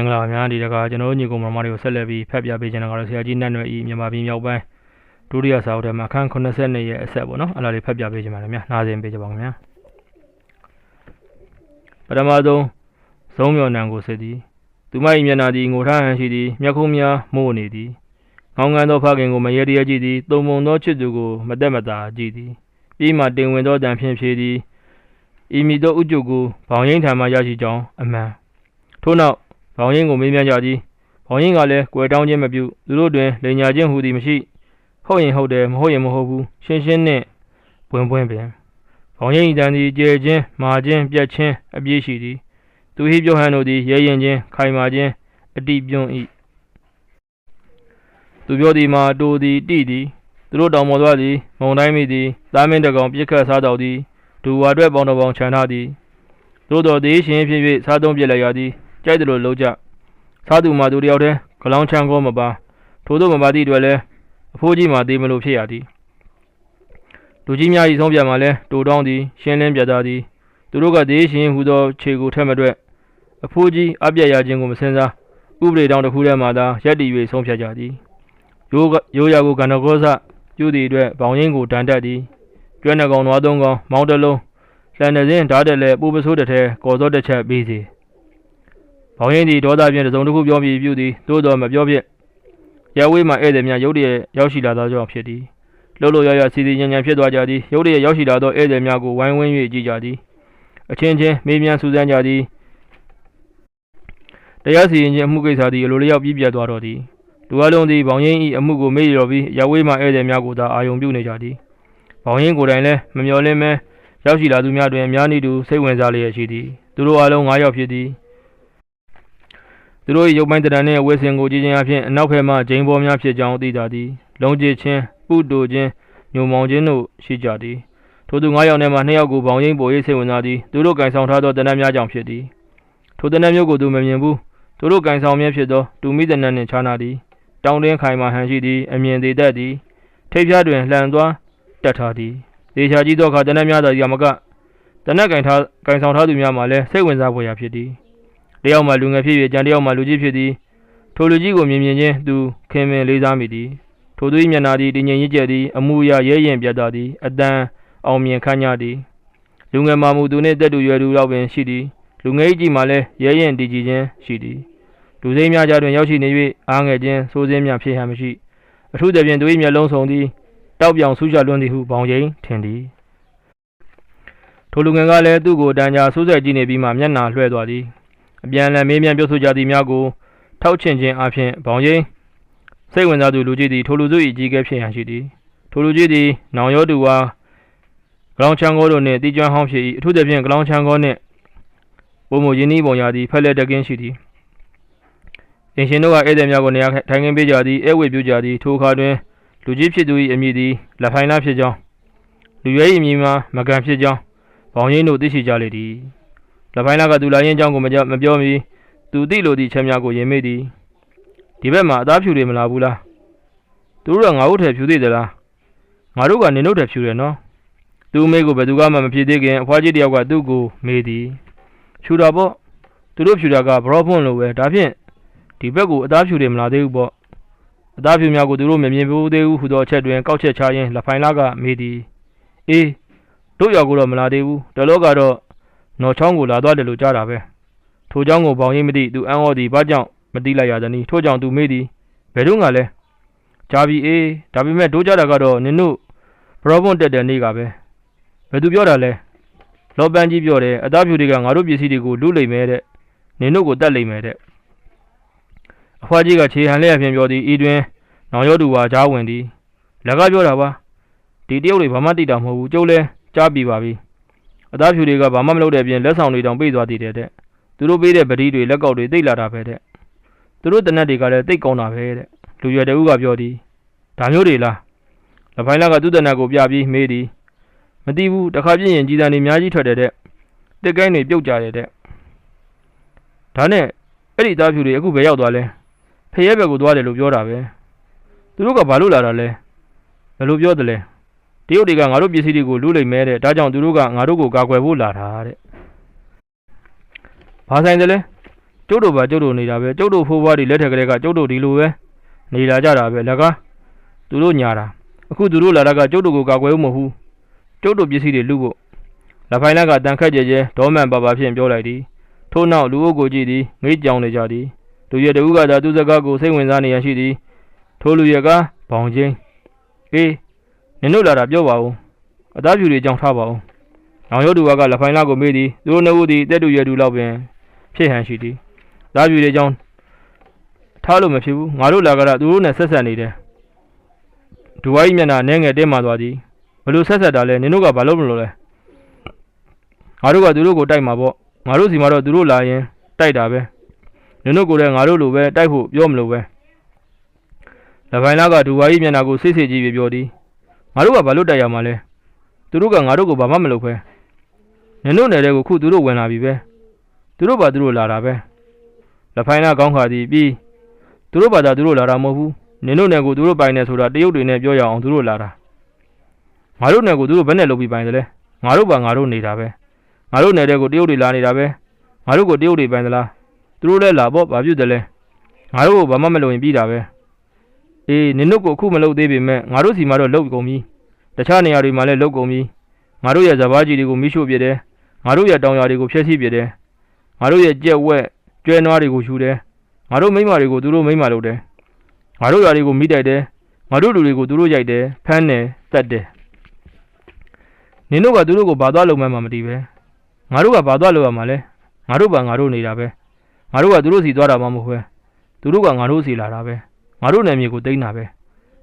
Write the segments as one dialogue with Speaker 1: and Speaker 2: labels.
Speaker 1: င်္ဂလာပါများဒီတခါကျွန်တော်တို့ညီကောင်မမတွေကိုဆက်လက်ပြီးဖတ်ပြပေးချင်တာကတော့ဆရာကြီးနတ်နွယ်ဤမြန်မာပြည်မြောက်ပိုင်းဒုတိယစာအုပ်ထဲမှာအခန်း82ရဲ့အဆက်ပေါ့နော်အဲ့ဒါလေးဖတ်ပြပေးချင်ပါတယ်များနားစင်ပေးကြပါဦးခင်ဗျာပထမဆုံးဇုံးမြော်နံကိုစစ်သည်သူမ၏မျက်နှာသည်ငိုထားဟန်ရှိသည်မျက်ခုံးများမို့နေသည်ငောင်းငန်းသောဖခင်ကိုမရေတရကြည့်သည်တုံမုံသောချစ်သူကိုမတက်မတာကြည့်သည်ပြီးမှတင်ဝင်သောတန်ဖြင့်ဖြေသည်ဤမည်သောဥကြုကိုဘောင်ရင်းထံမှရရှိကြောင်းအမှန်ထို့နောက် ဘောင်ရင်ကိုမေးမြန်းကြသည်ဘောင်ရင်ကလည်းကွယ်တောင်းခြင်းမပြုသူတို့တွင်လိန်ညာခြင်းဟူသည်မရှိဟုတ်ရင်ဟုတ်တယ်မဟုတ်ရင်မဟုတ်ဘူးရှင်းရှင်းနှင့်ပွင့်ပွင့်ပင်ဘောင်ရင်ဤတန်သည်ကျဲခြင်းမာခြင်းပြက်ခြင်းအပြည့်ရှိသည်သူဟိပြောဟန်တို့သည်ရဲရင်ခြင်းခိုင်မာခြင်းအတိပြုံး၏သူပြောသည်မှာတိုသည်တိသည်သူတို့တောင်ပေါ်သွားသည်မုံတိုင်းမိသည်သားမင်းတကောင်ပြစ်ခတ်စားတော်သည်ဒူဝါအတွက်ပေါင်းတော်ပေါင်းခြံထားသည်သို့တော်သည်ရှင်ဖြစ်၍စားသုံးပြစ်လိုက်ရသည် ကြိုက်တယ်လို့လုံးကြစားသူမှာသူတယောက်တည်းဂလောင်းချမ်းကောမပါထို့သောမပါသည့်အတွက်လည်းအဖိုးကြီးမှာတေးမလို့ဖြစ်ရသည်လူကြီးများ၏ဆုံးဖြတ်မှာလည်းတူတောင်းသည်ရှင်းလင်းပြတာသည်သူတို့ကဒေးရှင်ဟူသောခြေကိုထက်မတွက်အဖိုးကြီးအပြက်ရခြင်းကိုမစင်စားဥပဒေတောင်းတစ်ခုထဲမှသာရက်တည်၍ဆုံးဖြတ်ကြသည်ရိုးကရိုးရာကိုကန္နကောစပြုသည့်အတွက်ဘောင်ရင်းကိုတန်တက်သည်ကျွမ်းနှကောင်နွားသုံးကောင်မောင်းတစ်လုံးလှန်တဲ့စဉ်ဓာတ်တက်လည်းပူပစိုးတစ်ထဲကော်စောတစ်ချက်ပြီးစီ ဘောင်ရင်သည်ဒေါသဖြင့်တစ်စုံတစ်ခုပြောပြီးပြုသည်သို့တော်မပြောဖြစ်ရဝေးမှဧည့်သည်များရုတ်တရက်ရောက်ရှိလာသောကြောင့်ဖြစ်သည်လှုပ်လှုပ်ရရစီစီညံညံဖြစ်သွားကြသည်ရုတ်တရက်ရောက်ရှိလာသောဧည့်သည်များကိုဝိုင်းဝန်း၍ကြည့်ကြသည်အချင်းချင်းမေးမြန်းစူးစမ်းကြသည်တရားစီရင်ခြင်းအမှုကိစ္စသည်အလိုလျောက်ပြည့်ပြတ်သွားတော့သည်လူအလုံးသည်ဘောင်ရင်၏အမှုကိုမေ့လျော်ပြီးရဝေးမှဧည့်သည်များကိုသာအာယုံပြုနေကြသည်ဘောင်ရင်ကိုယ်တိုင်လည်းမမျှော်လင့်မဲရောက်ရှိလာသူများတွင်အများနည်းတူစိတ်ဝင်စားလျက်ရှိသည်သူတို့အလုံး9ယောက်ဖြစ်သည် သူတို့၏ရုပ်ပိုင်းတရံနှင့်ဝိစင်ကိုကြည်ခြင်းအပြင်အနောက်ဘက်မှဂျိမ်းဘောများဖြစ်ကြောင်းသိကြသည်လုံကျချင်းပုတိုချင်းညုံမောင်ချင်းတို့ရှိကြသည်ထိုသူ9ယောက်ထဲမှ2ယောက်ကိုဘောင်ရင်ပေါ်ရေးစိတ်ဝင်စားသည်သူတို့ကင်ဆောင်ထားသောတနတ်များကြောင့်ဖြစ်သည်ထိုတနတ်မျိုးကိုသူမမြင်ဘူးသူတို့ကင်ဆောင်မြဲဖြစ်သောတူမိတနတ်နှင့်ခြားနာသည်တောင်းတင်းခိုင်မာဟန်ရှိသည်အမြင်သေးတတ်သည်ထိပ်ဖြားတွင်လှန်သွားတက်ထားသည်ဒေချာကြီးသောအခါတနတ်များသာရမကတနတ်ကင်ထားကင်ဆောင်ထားသူများမှလည်းစိတ်ဝင်စားဖွယ်ရာဖြစ်သည် တယောက်မှလူငယ်ဖြစ်၍ကြံတယောက်မှလူကြီးဖြစ်သည်ထိုလူကြီးကိုမြင်မြင်ချင်းသူခင်မင်လေးစားမိသည်ထိုသူ၏မျက်နှာသည်တည်ငြိမ်ရစ်ကျက်သည်အမှုအရာရဲရင်ပြတ်သားသည်အတန်အောင်မြင်ခမ်းညားသည်လူငယ်မှမူသူနှင့်တက်တူရွယ်သူလောက်ပင်ရှိသည်လူငယ်၏ကြည့်မှလည်းရဲရင်တည်ကြည်ခြင်းရှိသည်လူစိမ်းများကြားတွင်ရောက်ရှိနေ၍အားငယ်ခြင်းစိုးစင်းများဖြစ်ဟန်မရှိအထူးသဖြင့်သူ၏မျက်လုံးစုံသည်တောက်ပြောင်ဆူးချလွန်းသည်ဟုဘောင်ရင်ထင်သည်ထိုလူငယ်ကလည်းသူ့ကိုတန်ကြာဆူးဆက်ကြည့်နေပြီးမှမျက်နှာလွှဲသွားသည် အပြန်အလှန်မေးမြန်းပြောဆိုကြသည်များကိုထောက်ချင်ခြင်းအပြင်ဘောင်ရင်စိတ်ဝင်စားသူလူကြီးသည်ထိုလူစု၏ကြီးကဲဖြစ်ရန်ရှိသည်ထိုလူကြီးသည်နောင်ရောသူဝါဂလောင်းချန်ကိုတို့နှင့်တီကျွမ်းဟောင်းဖြစ်၏အထူးသဖြင့်ဂလောင်းချန်ကိုနှင့်ပုံမယင်းဤပုံရာသည်ဖက်လက်တကင်းရှိသည်အင်ရှင်တို့ကဧည့်သည်များကိုနေရာထိုင်ခင်းပေးကြသည်ဧဝေပြုကြသည်ထိုအခါတွင်လူကြီးဖြစ်သူ၏အမည်သည်လက်ဖိုင်လားဖြစ်ကြောင်းလူရဲ၏အမည်မှာမကန်ဖြစ်ကြောင်းဘောင်ရင်တို့သိရှိကြလေသည် လက်ပိုင်းလာကသူလာရင်အကြောင်းကိုမကြမပြောမီသူသိလို့သည့်ချက်များကိုရင်မေ့သည်ဒီဘက်မှာအသားဖြူတွေမလာဘူးလားသူတို့ကငါတို့ထဲဖြူသေးသလားငါတို့ကနင်တို့ထဲဖြူတယ်နော်သူအမေကိုဘယ်သူကမှမဖြေသေးခင်အဖွားကြီးတယောက်ကသူ့ကိုမေးသည်ဖြူတာပေါ့သူတို့ဖြူတာကဘရော့ဖွန့်လိုပဲဒါဖြင့်ဒီဘက်ကိုအသားဖြူတွေမလာသေးဘူးပေါ့အသားဖြူများကိုသူတို့မမြင်ဘူးသေးဘူးဟူသောအချက်တွင်ကောက်ချက်ချရင်းလက်ဖိုင်လာကမေးသည်အေးတို့ရောက်ကိုတော့မလာသေးဘူးတလောကတော့ နော်ချောင်းကိုလာသွားတယ်လို့ကြားတာပဲထိုเจ้าကိုဘောင်ရင်မသိသူအံ့ဩသည်ဘာကြောင့်မသိလိုက်ရသနည်းထို့ကြောင့်သူမေးသည်ဘယ်တော့ငါလဲကြားပြီအေးဒါပေမဲ့တို့ကြတာကတော့နင်တို့ဘရောဘွန်တက်တဲ့နေ့ကပဲဘယ်သူပြောတာလဲလောပန်းကြီးပြောတယ်အသားဖြူတွေကငါတို့ပစ္စည်းတွေကိုလူလိမ့်မယ်တဲ့နင်တို့ကိုတတ်လိမ့်မယ်တဲ့အဖွားကြီးကခြေဟန်လျက်ဖြင့်ပြောသည်ဤတွင်နောင်ရောသူဟာကြားဝင်သည်လက်ကပြောတာပါဒီတယောက်တွေဘာမှတိတာမဟုတ်ဘူးကျုပ်လဲကြားပြီပါပြီ အသားဖြူတွေကဘာမှမလုပ်တဲ့အပြင်လက်ဆောင်တွေတောင်ပေးသွားသေးတယ်တဲ့သူတို့ပေးတဲ့ပတိတွေလက်ကောက်တွေတိတ်လာတာပဲတဲ့သူတို့တနက်တွေကလည်းတိတ်ကောင်းတာပဲတဲ့လူရွယ်တဦးကပြောသည်ဒါမျိုးတွေလားလက်ဖိုင်းလာကသူ့တနက်ကိုပြပြီးမေးသည်မသိဘူးတစ်ခါပြင်းရင်ကြီးတန်းတွေအများကြီးထွက်တယ်တဲ့တစ်ကိုင်းတွေပြုတ်ကြတယ်တဲ့ဒါနဲ့အဲ့ဒီအသားဖြူတွေအခုပဲရောက်သွားလဲဖရဲဘက်ကိုသွားတယ်လို့ပြောတာပဲသူတို့ကဘာလို့လာတာလဲဘယ်လိုပြောတယ်လဲ တရုတ်တွေကငါတို့ပစ္စည်းတွေကိုလူလိမ့်မဲတဲ့ဒါကြောင့်သူတို့ကငါတို့ကိုကာကွယ်ဖို့လာတာတဲ့ဘာဆိုင်တယ်လဲကျုပ်တို့ပါကျုပ်တို့နေတာပဲကျုပ်တို့ဖိုးဖွားတွေလက်ထက်ကလေးကကျုပ်တို့ဒီလိုပဲနေလာကြတာပဲလကားသူတို့ညာတာအခုသူတို့လာတာကကျုပ်တို့ကိုကာကွယ်ဖို့မဟုတ်ဘူးကျုပ်တို့ပစ္စည်းတွေလူဖို့လက်ဖိုင်လက်ကတန်ခတ်ကြဲကြဲဒေါမန်ပါပါဖြင့်ပြောလိုက်သည်ထို့နောက်လူအုပ်ကိုကြည့်သည်ငိတ်ကြောင်နေကြသည်လူရဲတဦးကသာသူစကားကိုစိတ်ဝင်စားနေရရှိသည်ထိုလူရဲကဘောင်ချင်းအေး နင်တို့လာတာပြောပါဦးအသားဖြူတွေကြောင်းထားပါဦးနောင်ရုပ်တူကလက်ဖိုင်လကိုမေးသည်သူတို့နှစ်ဦးသည်တက်တူရဲတူလောက်ပင်ဖြစ်ဟန်ရှိသည်သားဖြူတွေကြောင်းထားလို့မဖြစ်ဘူးငါတို့လာကြတာသူတို့နဲ့ဆက်ဆက်နေတယ်ဒူဝိုင်းမျက်နှာနဲငယ်တင်းမာသွားသည်ဘလို့ဆက်ဆက်တာလဲနင်တို့ကဘာလို့မလို့လဲငါတို့ကသူတို့ကိုတိုက်မှာပေါ့ငါတို့စီမှာတော့သူတို့လာရင်တိုက်တာပဲနင်တို့ကိုလည်းငါတို့လိုပဲတိုက်ဖို့ပြောမလို့ပဲလက်ဖိုင်လာကဒူဝိုင်းမျက်နှာကိုစိတ်စိတ်ကြည့်ပြီးပြောသည် ငါတို့ကဘာလို့တိုက်ရမှာလဲသူတို့ကငါတို့ကိုဘာမှမလုပ်ပဲနင်တို့နယ်တဲ့ကိုခုသူတို့ဝင်လာပြီပဲသူတို့ဘာသူတို့လာတာပဲလက်ဖိုင်လာကောင်းခါသည်ပြီးသူတို့ဘာသာသူတို့လာတာမဟုတ်ဘူးနင်တို့နယ်ကိုသူတို့ပိုင်နေဆိုတာတရုတ်တွေနဲ့ပြောရအောင်သူတို့လာတာငါတို့နယ်ကိုသူတို့ဘယ်နဲ့လုပ်ပြီးပိုင်တယ်လဲငါတို့ဘာငါတို့နေတာပဲငါတို့နယ်တဲ့ကိုတရုတ်တွေလာနေတာပဲငါတို့ကိုတရုတ်တွေပိုင်သလားသူတို့လည်းလာပေါ့ဘာပြုတ်တယ်လဲငါတို့ကိုဘာမှမလုပ်ရင်ပြီးတာပဲ အေးနင်တို့ကိုအခုမလုပ်သေးပေမဲ့ငါတို့စီမှာတော့လုပ်ကုန်ပြီတခြားနေရာတွေမှာလည်းလုပ်ကုန်ပြီငါတို့ရဲ့ဇဘာကြီးတွေကိုမိရှို့ပြတယ်ငါတို့ရဲ့တောင်ယာတွေကိုဖျက်ဆီးပြတယ်ငါတို့ရဲ့ကြက်ဝက်ကျွဲနွားတွေကိုယူတယ်ငါတို့မိန်းမတွေကိုသူတို့မိန်းမလုပ်တယ်ငါတို့ယာတွေကိုမိတိုက်တယ်ငါတို့လူတွေကိုသူတို့ရိုက်တယ်ဖမ်းတယ်တတ်တယ်နင်တို့ကသူတို့ကိုဘာသွားလုပ်မှန်းမသိပဲငါတို့ကဘာသွားလုပ်ရမှာလဲငါတို့ပါငါတို့နေတာပဲငါတို့ကသူတို့စီသွားတာမှမဟုတ်ပဲသူတို့ကငါတို့စီလာတာပဲ ငါတို့နယ်မြေကိုတိန်းတာပဲ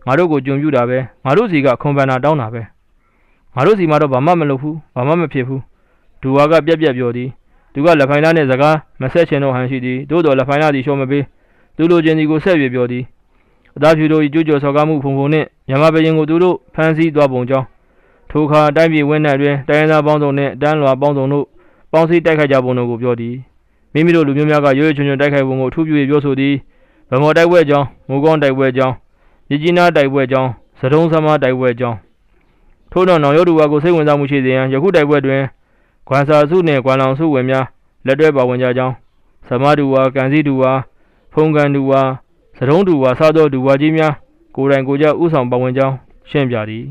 Speaker 1: ငါတို့ကိုကြုံပြူတာပဲငါတို့စီကခွန်ပန်တာတောင်းတာပဲငါတို့စီမှာတော့ဘာမှမလုပ်ဘူးဘာမှမဖြစ်ဘူးဒူဝါကပြက်ပြက်ပြောသည်သူကလက်ဖိုင်လာနဲ့စကားမဆက်ချင်တော့ဟန်ရှိသည်သို့တော်လက်ဖိုင်လာသည်ရှော့မပေးသူလိုချင်သည်ကိုဆက်ပြပြောသည်အသားဖြူတို့၏ကြွကြော်ဆော်ကားမှုဖုံဖုံနှင့်မြမပရင်ကိုသူတို့ဖမ်းဆီးသွားပုံကြောင်းထိုအခါတိုင်းပြည်ဝင်းနယ်တွင်တိုင်းရင်းသားပေါင်းစုံနှင့်တန်းလွာပေါင်းစုံတို့ပေါင်းစည်းတိုက်ခိုက်ကြပုံတို့ကိုပြောသည်မိမိတို့လူမျိုးများကရွရွချွန်ချွန်တိုက်ခိုက်ပုံကိုအထူးပြု၍ပြောဆိုသည် ဗမော်တိုက်ပွဲကြောင်းငိုကောင်းတိုက်ပွဲကြောင်းမြကြီးနားတိုက်ပွဲကြောင်းသတုံးသမားတိုက်ပွဲကြောင်းထို့နောက်နောင်ရုပ်တူဝါကိုစိတ်ဝင်စားမှုရှိစေရန်ယခုတိုက်ပွဲတွင်ခွန်စာစုနှင့်ကွမ်လောင်စုဝင်များလက်တွဲပါဝင်ကြကြောင်းသမားတူဝါကန်စီတူဝါဖုံကန်တူဝါသတုံးတူဝါစားသောတူဝါကြီးများကိုယ်တိုင်ကိုယ်ကြဥဆောင်ပါဝင်ကြောင်းရှင်းပြသည်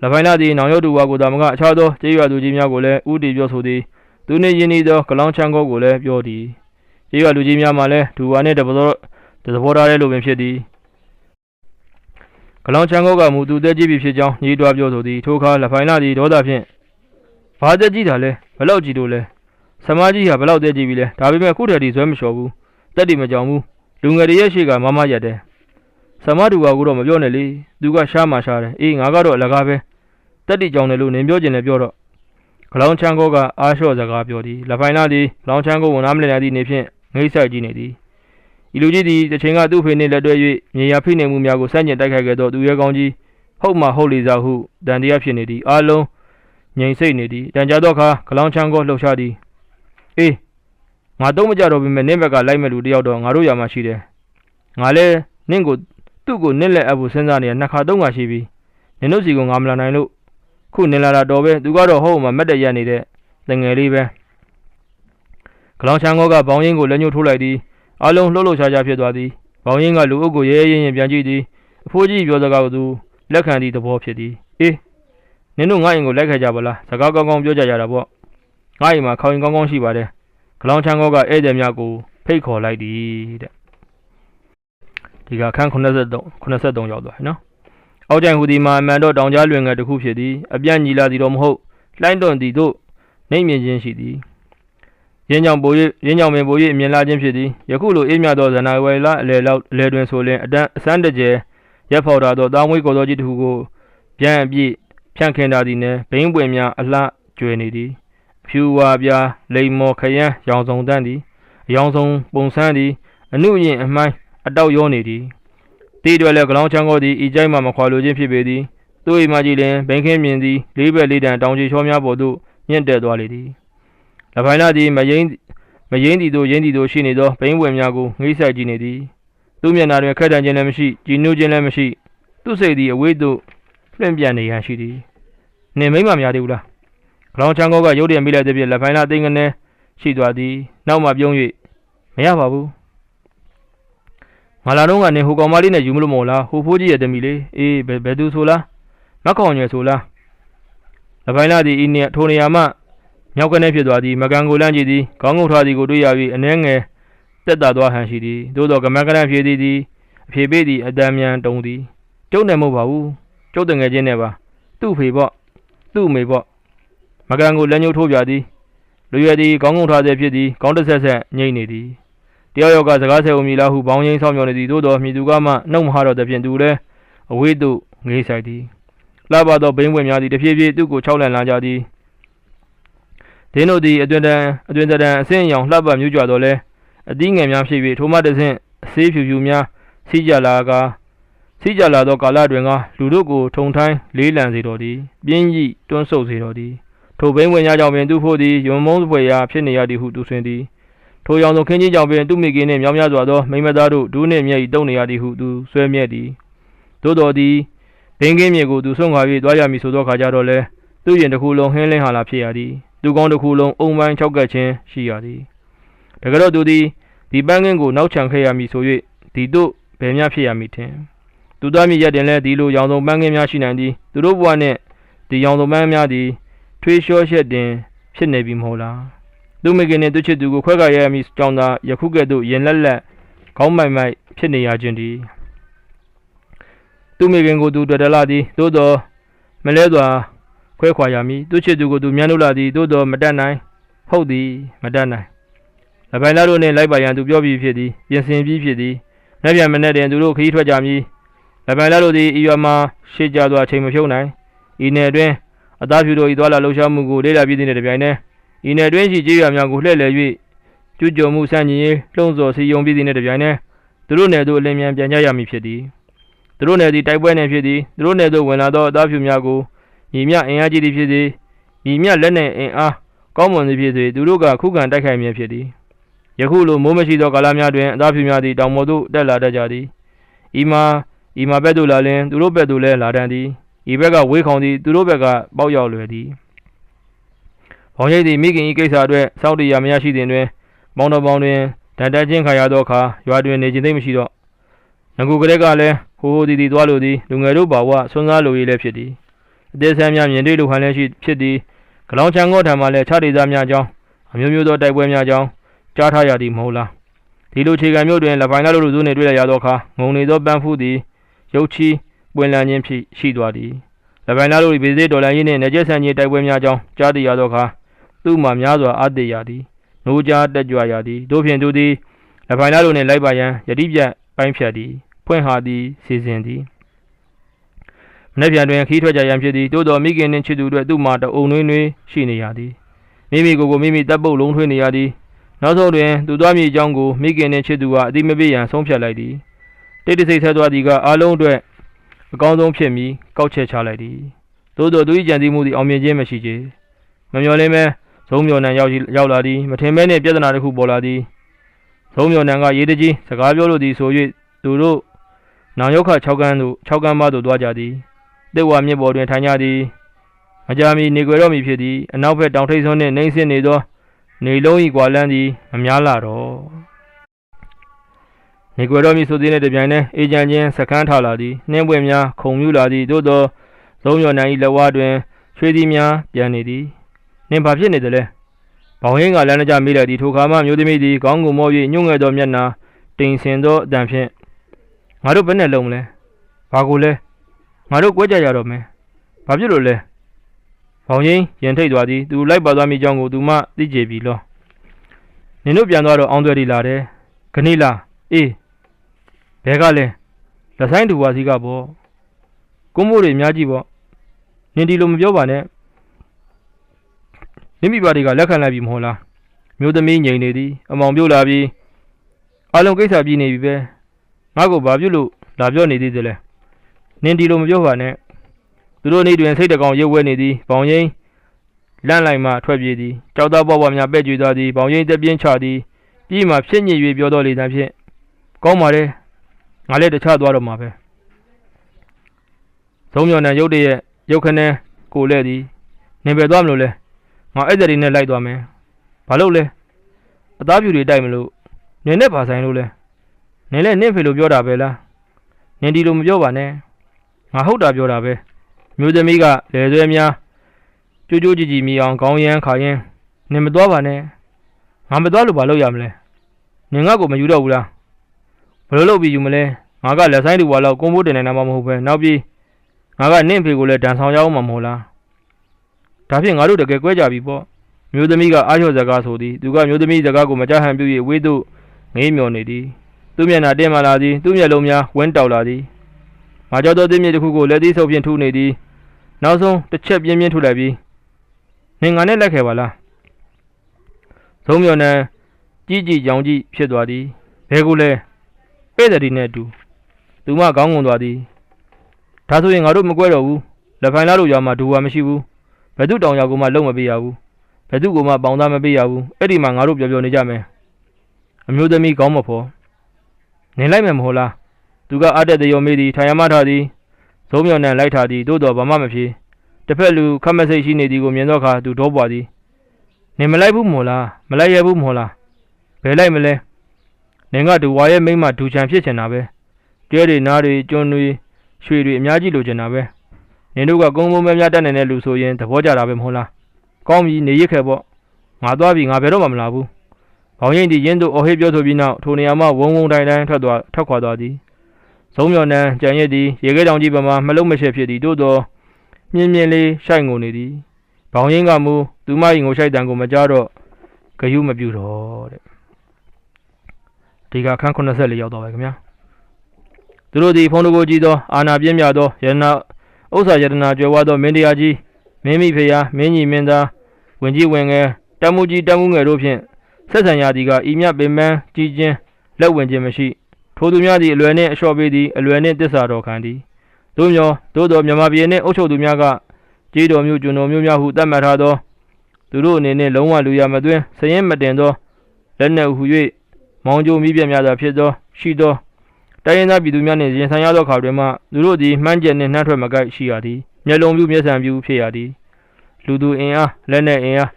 Speaker 1: လဖိုင်လာသည်နောင်ရုပ်တူဝါကိုသာမကအခြားသောကျေးရွာသူကြီးများကိုလည်းဥတီပြောဆိုသည်သူနှင့်ယင်းဤသောကလောင်းချမ်းကောကိုလည်းပြောသည် ကျေးရွာလူကြီးများမှလည်းဒူဝါနှင့်တပသောသဘောထားတဲ့လိုပင်ဖြစ်သည်ကလောင်ချမ်းကောကမူသူသက်ကြီးပြီဖြစ်ကြောင်းညီးတွားပြောဆိုသည်ထိုအခါလဖိုင်လာသည်ဒေါသဖြင့်ဘာသက်ကြီးတာလဲဘလောက်ကြီးတို့လဲဆမားကြီးဟာဘလောက်သက်ကြီးပြီလဲဒါပေမဲ့ခုတည်းဒီဇွဲမလျှော်ဘူးတက်တီမကြောင်ဘူးလူငယ်တွေရဲ့ရှေ့ကမမရက်တယ်ဆမားတူကတော့မပြောနဲ့လေသူကရှားမှရှားတယ်အေးငါကတော့အလကားပဲတက်တီကြောင်တယ်လို့နင်ပြောကျင်တယ်ပြောတော့ကလောင်ချမ်းကောကအားလျှော့စကားပြောသည်လဖိုင်လာသည်ကလောင်ချမ်းကောဝန်နားမလည်သည့်နေဖြင့် ငိမ့်ဆက်ကြည့်နေသည်ဤလူကြီးသည်တစ်ချိန်ကသူ့ဖေနှင့်လက်တွဲ၍မြေယာဖိနှိမ်မှုများကိုစန့်ကျင်တိုက်ခိုက်ခဲ့သောသူရဲကောင်းကြီးဟုတ်မှဟုတ်လေစားဟုတန်တရားဖြစ်နေသည်အားလုံးငြိမ်စိတ်နေသည်တန်ကြသောအခါကလောင်ချမ်းကောလှုပ်ရှားသည်အေးငါတော့မကြတော့ပြီမဲ့နင့်ဘက်ကလိုက်မဲ့လူတယောက်တော့ငါတို့ယာမှာရှိတယ်ငါလဲနင့်ကိုသူ့ကိုနင့်လက်အပ်ဖို့စဉ်းစားနေတာနှစ်ခါသုံးခါရှိပြီနင်တို့စီကငါမလာနိုင်လို့ခုနင်လာတာတော့ပဲသူကတော့ဟုတ်မှမက်တရက်နေတဲ့တငယ်လေးပဲက လောင်ချမ်းကောကဘောင်းရင်းကိုလက်ညှိုးထိုးလိုက်သည်အလုံးလှုပ်လှုပ်ရှားရှားဖြစ်သွားသည်ဘောင်းရင်းကလူအုပ်ကိုရဲရဲရင်ရင်ပြန်ကြည့်သည်အဖိုးကြီးပြောစကားကိုသူလက်ခံသည့်သဘောဖြစ်သည်အေးနင်တို့ငါ့အိမ်ကိုလိုက်ခဲ့ကြပါလားစကားကောင်းကောင်းပြောကြကြတာပေါ့ငါ့အိမ်မှာခေါင်ရင်ကောင်းကောင်းရှိပါတယ်ကလောင်ချမ်းကောကဧည့်သည်များကိုဖိတ်ခေါ်လိုက်သည်တဲ့ဒီကခန်း83 83ရောက်သွားပြီနော်အောက်ကျန်ဟူဒီမှာအမှန်တော့တောင်ကြားလွင်ငယ်တစ်ခုဖြစ်သည်အပြန့်ညီလာသည်တော့မဟုတ်လှိုင်းတွန်သည်တို့နှိမ့်မြင်ခြင်းရှိသည် ရင်းကြောင်ပို၍ရင်းကြောင်ပင်ပို၍မြင်လာခြင်းဖြစ်သည်ယခုလိုအေးမြသောဇန္နာဝယ်လာအလေလောက်အလေတွင်ဆိုလင်အတန်းအစမ်းတကျဲရက်ဖော်တာသောတာမွေးကော်တော်ကြီးတစ်ခုကိုပြန်အပြည့်ဖြန့်ခင်တာသည်နှင့်ဘိန်းပွင့်များအလှကျွေနေသည်ဖြူဝါပြားလိမ်မော်ခရမ်းရောင်စုံတန်းသည်အယောင်စုံပုံစမ်းသည်အနုရင်အမိုင်းအတောက်ရောနေသည်တီးတွယ်လည်းကလောင်းချမ်းကောသည်ဤကြိုက်မှမခွာလိုခြင်းဖြစ်ပေသည်သူ့အိမ်မကြီးလင်ဘိန်းခင်းမြင်သည်လေးဘက်လေးတန်တောင်ကြီးချောများပေါ်သို့မြင့်တက်သွားလေသည် လဖိုင်လာသည်မယိန်းမယိန်းသည်တို့ယိန်းသည်တို့ရှိနေသောဘိန်းဝင်များကိုငိမ့်ဆက်ကြည့်နေသည်သူ့မျက်နှာတွင်ခက်တန်ခြင်းလည်းမရှိကြည်နူးခြင်းလည်းမရှိသူ့စိတ်သည်အဝေးသို့လွင့်ပြန်နေရန်ရှိသည်နင်မိမများသေးဘူးလားကလောင်ချမ်းကောကရုတ်တရက်မိလိုက်သည်ဖြင့်လက်ဖိုင်လာသိငနဲ့ရှိသွားသည်နောက်မှပြုံး၍မရပါဘူးငါလာတော့ကနေဟိုကောင်မလေးနဲ့ယူမလို့မို့လားဟိုဖိုးကြီးရဲ့တမီလေးအေးဘယ်ဘယ်သူဆိုလားမက်ကောင်ရွယ်ဆိုလားလပိုင်းလာသည်ဤနေထိုနေရာမှ မြောက်ကနေဖြစ်သွားသည်မကန်ကိုလန့်ကြည့်သည်ခေါင်းငုံထားသည်ကိုတွေ့ရပြီးအနှဲငယ်တက်တာသွားဟန်ရှိသည်သို့သောကမန်ကနဖြည့်သည်သည်အဖြေပေးသည်အတန်မြန်တုံသည်ကျုပ်နဲ့မဟုတ်ပါဘူးကျုပ်တငယ်ချင်းနဲ့ပါသူ့ဖေပေါ့သူ့မေပေါ့မကန်ကိုလက်ညှိုးထိုးပြသည်လူရွယ်သည်ခေါင်းငုံထားသည်ဖြစ်သည်ခေါင်းတစ်ဆက်ဆက်ငိမ့်နေသည်တယောက်ယောက်ကစကားဆဲဦးမည်လားဟုဘောင်းရင်းဆောင်မြော်နေသည်သို့တော်မြည်သူကမှနှုတ်မဟာတော့သည်ဖြင့်သူလည်းအဝေးသို့ငေးဆိုင်သည်လှပသောဘိန်းပွင့်များသည်တဖြည်းဖြည်းသူ့ကိုခြောက်လန့်လာကြသည် ဒင်းတို့သည်အတွင်တန်အတွင်တန်အဆင့်အရောင်လှပမြူးကြတော့လဲအသီးငယ်များဖြစ်၍ထိုမှတစ်ဆင့်အဆေးဖြူဖြူများစီးကြလာကားစီးကြလာသောကာလတွင်ကလူတို့ကိုထုံထိုင်းလေးလံစေတော်သည်ပြင်းကြီးတွန်းဆုပ်စေတော်သည်ထိုဘိန်းဝင်များကြောင့်ပင်သူဖို့သည်ယွံမုန်းဖွယ်ရာဖြစ်နေရသည်ဟုသူဆွင်သည်ထိုရောင်စုံခင်းကြီးကြောင့်ပင်သူမိခင်နှင့်မြောင်းများစွာသောမိမသားတို့ဒူးနှင့်မြဲ့၏တုံနေရသည်ဟုသူဆွဲမြဲ့သည်သို့တော်သည်ဘင်းကင်းမြေကိုသူဆွန့်ခွာ၍တွားရမည်ဆိုသောခါကြတော့လဲသူ့ရင်တစ်ခုလုံးဟင်းလင်းဟာလာဖြစ်ရသည် သူကောင်းတစ်ခုလုံးအုံပိုင်း၆ကပ်ခြင်းရှိရသည်တကယ်တော့သူသည်ဒီပန်းကင်းကိုနောက်ချန်ခဲ့ရမည်ဆို၍ဒီတို့ဘယ်များဖြစ်ရမည်ထင်သူသားမြည်ရတင်လဲဒီလိုရောင်စုံပန်းကင်းများရှိနိုင်သည်သူတို့ဘဝနှင့်ဒီရောင်စုံပန်းများသည်ထွေးလျှောရှက်တင်ဖြစ်နေပြီမဟုတ်လားသူမိခင်နှင့်သူချစ်သူကိုခွဲခါရရမည်ကြောင့်သာယခုကဲ့သို့ရင်လက်လက်ခေါင်းမိုက်မိုက်ဖြစ်နေရခြင်းသည်သူမိခင်ကိုသူတွေ့တလာသည်သို့တော်မလဲစွာ ခွဲခွာရမည်သူချစ်သူကိုသူမြန်လို့လာသည်သို့တော်မတတ်နိုင်ဟုတ်သည်မတတ်နိုင်လပိုင်လာတို့နှင့်လိုက်ပါရန်သူပြောပြီးဖြစ်သည်ပြင်ဆင်ပြီးဖြစ်သည်လက်ပြန်မနဲ့တင်သူတို့ခရီးထွက်ကြမည်လပိုင်လာတို့သည်ဤရွာမှာရှေ့ကြသောအချိန်မဖြုံးနိုင်ဤနယ်အတွင်းအသားဖြူတို့ဤသွားလာလှုပ်ရှားမှုကိုလေ့လာပြီးသည့်နှင့်တပြိုင်တည်းဤနယ်အတွင်းရှိကြေးရွာများကိုလှည့်လည်၍ကျူးကျော်မှုဆန့်ကျင်ရေးလှုံ့ဆော်စီယုံပြီးသည့်နှင့်တပြိုင်တည်းသူတို့နယ်သို့အလင်းမြန်ပြန်ကြရမည်ဖြစ်သည်သူတို့နယ်သည်တိုက်ပွဲနယ်ဖြစ်သည်သူတို့နယ်သို့ဝင်လာသောအသားဖြူများကို ညီမြအင်အားကြီးသည်ဖြစ်သည်ညီမြလက်နယ်အင်အားကောင်းမွန်သည်ဖြစ်သည်သူတို့ကခုခံတိုက်ခိုက်မည်ဖြစ်သည်ယခုလိုမိုးမရှိသောကာလများတွင်အသားဖြူများသည်တောင်ပေါ်သို့တက်လာတတ်ကြသည်ဤမှာဤမှာဘက်သို့လာလင်သူတို့ဘက်သို့လည်းလာတတ်သည်ဤဘက်ကဝေးခေါင်သည်သူတို့ဘက်ကပေါက်ရောက်လွယ်သည်။ဘောင်ရိပ်သည်မိခင်၏ကိစ္စအတွက်စောင့်တရာမရရှိသည်တွင်မောင်တော်ပေါင်းတွင်တန်တက်ချင်းခါရသောအခါရွာတွင်နေခြင်းသိမရှိတော့ငကူကလေးကလည်းဟိုဟိုဒီဒီသွားလိုသည်လူငယ်တို့ဘာဝဆွမ်းစားလိုရေးလည်းဖြစ်သည် အသေးဆန်းများမြင်တွေ့လိုဟန်လည်းရှိဖြစ်သည်ကလောင်ချန်ကောထံမှလည်းခြားဒေသများကြောင်းအမျိုးမျိုးသောတိုက်ပွဲများကြောင်းကြားထားရသည်မဟုတ်လားဒီလိုခြေကံမျိုးတွင်လပိုင်လာတို့လူစုနှင့်တွေ့ရသောအခါငုံနေသောပန်းဖူးသည်ရုတ်ချီပွင့်လန်းခြင်းဖြစ်ရှိသွားသည်လပိုင်လာတို့၏ဗေဇေဒေါ်လာရင်းနှင့်နေကျဆန်ကြီးတိုက်ပွဲများကြောင်းကြားသိရသောအခါသူ့မှများစွာအသေးရသည်နိုးကြားတက်ကြွရသည်တို့ဖြင့်သူသည်လပိုင်လာတို့နှင့်လိုက်ပါရန်ယတိပြတ်ပိုင်းဖြတ်သည်ဖွင့်ဟာသည်စီစဉ်သည် မနေ့ပြန်တွင်ခီးထွက်ကြရန်ဖြစ်သည်တိုးတော်မိခင်နှင့်ချစ်သူတို့သူ့မှာတအုံနှွေးနှွေးရှိနေရသည်မိမိကိုယ်ကိုမိမိတပ်ပုတ်လုံးထွေးနေရသည်နောက်ဆုံးတွင်သူသွားမည်အကြောင်းကိုမိခင်နှင့်ချစ်သူကအတိမပေးရန်ဆုံးဖြတ်လိုက်သည်တိတ်တဆိတ်ဆက်သွားသည်ကအားလုံးအတွက်အကောင်းဆုံးဖြစ်မည်ကောက်ချက်ချလိုက်သည်သို့သောသူ၏ကြံစည်မှုသည်အောင်မြင်ခြင်းမရှိချေမမျော်လင့်မဲဇုံမျော်နံရောက်ရောက်လာသည်မထင်မဲနှင့်ပြဿနာတစ်ခုပေါ်လာသည်ဇုံမျော်နံကရေးတကြီးစကားပြောလို့သည်ဆို၍သူတို့နောင်ရောက်ခ6ကန်းသို့6ကန်းမသို့သွားကြသည် တစ်ဝါမြစ်ပေါ်တွင်ထိုင်ကြသည်မကြာမီနေကြွယ်တော့မည်ဖြစ်သည်အနောက်ဘက်တောင်ထိပ်ဆုံးနှင့်နှိမ့်ဆင်းနေသောနေလုံး၏ကွာလန်းသည်မများလာတော့နေကွယ်တော်မီဆိုသည်နှင့်တပြိုင်တည်းအေဂျန်ချင်းစကန်းထလာသည်နှင်းပွင့်များခုံမြူလာသည်သို့သောသုံးမြော်နိုင်၏လက်ဝါးတွင်ချွေးသည်များပြန်နေသည်နှင်းဘာဖြစ်နေသလဲဘောင်ရင်းကလမ်းကြမိလိုက်သည်ထိုခါမှမျိုးသမီးသည်ခေါင်းကိုမော့၍ညှို့ငယ်သောမျက်နှာတိမ်ဆင်သောအတန်ဖြင့်ငါတို့ဘယ်နဲ့လုံးမလဲဘာကိုလဲ ငါတို့ကြွက်ကြရတော့မယ်ဘာဖြစ်လို့လဲဘောင်ရင်းရင်ထိတ်သွားသည်သူလိုက်ပါသွားမိကြောင်းကိုသူမှသိကြပြီလောနင်တို့ပြန်သွားတော့အောင်သွဲဒီလာတယ်ခဏီလာအေးဘဲကလဲလက်ဆိုင်တူဝါစီကပေါ့ကုန်းမိုးတွေအများကြီးပေါ့နင်ဒီလိုမပြောပါနဲ့နိမိပါတွေကလက်ခံလိုက်ပြီမဟုတ်လားမျိုးသမီးငြိမ်နေသည်အမောင်ပြုတ်လာပြီးအလုံးကိစ္စပြီးနေပြီပဲငါ့ကိုဘာပြုတ်လို့လာပြောနေသေးသလဲ နင်ဒီလိုမပြောပါနဲ့သူတို့နေ့တွင်စိတ်တကောင်ရုပ်ဝဲနေသည်ဘောင်ရင်းလန့်လိုက်မှထွက်ပြေးသည်ကြောက်သားပွားပွားများပဲ့ကြွေသွားသည်ဘောင်ရင်းတပြင်းချသည်ပြီးမှဖြစ်ညစ်၍ပြောတော်လေတံဖြင့်ကောင်းပါလေငါလည်းတခြားသွားတော့မှာပဲသုံးမြော်နံရုပ်တရက်ရုပ်ခနဲကိုလဲသည်နေပဲသွားမလို့လဲငါအဲ့ဒီနဲ့လိုက်သွားမယ်ဘာလို့လဲအသားဖြူတွေတိုက်မလို့နင်းနဲ့ပါဆိုင်လို့လဲနင်းလဲနင့်ဖေလို့ပြောတာပဲလားနင်းဒီလိုမပြောပါနဲ့ ငါဟုတ်တာပြောတာပဲမျိုးသမီးကလယ်ဆွဲများကြိုးကြိုးကြည်ကြည်မြည်အောင်ခေါင်းရမ်းခါရမ်းနင်မသွားပါနဲ့ငါမသွားလို့ဘာလုပ်ရမလဲနင်ငါ့ကိုမယူတော့ဘူးလားဘယ်လိုလုပ်ပြီးယူမလဲငါကလက်ဆိုင်တူဘွားလောက်ကုန်းဖို့တင်နေတာမှမဟုတ်ပဲနောက်ပြီးငါကနင့်ဖေကိုလည်းဒဏ်ဆောင်ရအောင်မှာမဟုတ်လားဒါဖြင့်ငါတို့တကယ်ကွဲကြပြီပေါ့မျိုးသမီးကအားလျော့စကားဆိုသည်သူကမျိုးသမီးစကားကိုမကြားဟန်ပြု၍ဝေးသို့ငေးမျောနေသည်သူ့မျက်နှာတင်းမာလာသည်သူ့မျက်လုံးများဝင်းတောက်လာသည် မာကြောသောသင်းမြေတစ်ခုကိုလက်သီးဆုပ်ဖြင့်ထုနေသည်နောက်ဆုံးတစ်ချက်ပြင်းပြင်းထုလိုက်ပြီးနင်ငါနဲ့လက်ခဲ့ပါလားသုံးမျောနှံကြီးကြီးကြောင်ကြီးဖြစ်သွားသည်ဘဲကိုလဲပဲ့တဲ့ဒီနဲ့အတူသူမကောင်းငုံသွားသည်ဒါဆိုရင်ငါတို့မကွဲတော့ဘူးလက်ဖိုင်လာတို့ရွာမှာဒူဝါမရှိဘူးဘယ်သူတောင်ရွာကိုမှလုံမပေးရဘူးဘယ်သူကိုမှပေါင်သားမပေးရဘူးအဲ့ဒီမှာငါတို့ပျော်ပျော်နေကြမယ်အမျိုးသမီးကောင်းမဖော်နေလိုက်မယ်မဟုတ်လား သူကအားတက်တရောမေးသည်ထိုင်ရမထားသည်သုံးမြောင်နှံလိုက်ထားသည်သို့တော်ဘာမှမဖြစ်တစ်ဖက်လူခတ်မစိတ်ရှိနေသည်ကိုမြင်သောအခါသူဒေါပွားသည်နေမလိုက်ဘူးမို့လားမလိုက်ရဘူးမို့လားဘယ်လိုက်မလဲနင်ကဒူဝါရဲ့မိမ့်မဒူချံဖြစ်ချင်တာပဲကျဲတွေနားတွေကျွန်းတွေရွှေတွေအများကြီးလိုချင်တာပဲနင်တို့ကကုန်းကုန်းများများတက်နေတဲ့လူဆိုရင်သဘောကျတာပဲမဟုတ်လားကောင်းပြီနေရခဲ့ပေါ့ငါသွားပြီငါဘယ်တော့မှမလာဘူးဘောင်ရင်ဒီရင်းတို့အော်ဟစ်ပြောဆိုပြီးနောက်ထိုနေရာမှဝုံဝုံတိုင်းတိုင်းထွက်သွားထွက်ခွာသွားသည် သုံးမြော်နှံကြံရစ်သည်ရေခဲတောင်ကြီးပမာမလုံးမရှက်ဖြစ်သည်တို့သောမြင်းမြင်းလေးရှိုက်ငုံနေသည်ဘောင်ရင်ကမူသူမ၏ငိုရှိုက်တံကိုမကြားတော့ဂယုမပြူတော့တဲ့ဒီကခန်း84ရောက်တော့ပါခင်ဗျာသူတို့သည်ဖုန်းတကိုကြည့်သောအာနာပြင်းမြသောယရနာဥစ္စာယတနာကြွယ်ဝသောမင်းတရားကြီးမင်းမိဖုရားမင်းကြီးမင်းသားဝင်ကြီးဝင်ငယ်တမှုကြီးတမှုငယ်တို့ဖြင့်ဆက်ဆံရသည်ကဤမြပင်မန်းကြီးချင်းလက်ဝင်ခြင်းမရှိ ထိုသူများသည်အလွယ်နှင့်အလျှော့ပေးသည်အလွယ်နှင့်တစ္ဆာတော်ခံသည်တို့မျောတို့တော်မြမပြည်နှင့်အုပ်ချုပ်သူများကကြေးတော်မျိုးကျွန်တော်မျိုးများဟုသတ်မှတ်ထားသောသူတို့အနေနဲ့လုံးဝလူရမသွင်းစရင်မတင်သောလက်နက်ဟု၍မောင်ကျိုမိပြများသာဖြစ်သောရှိသောတိုင်းရင်းသားပြည်သူများနှင့်ရင်ဆိုင်ရသောခါတွင်မှသူတို့သည်မှန်းကျက်နှင့်နှမ်းထွက်မကိုက်ရှိရသည်မျက်လုံးပြူမျက်စံပြူဖြစ်ရသည်လူသူအင်အားလက်နက်အင်အား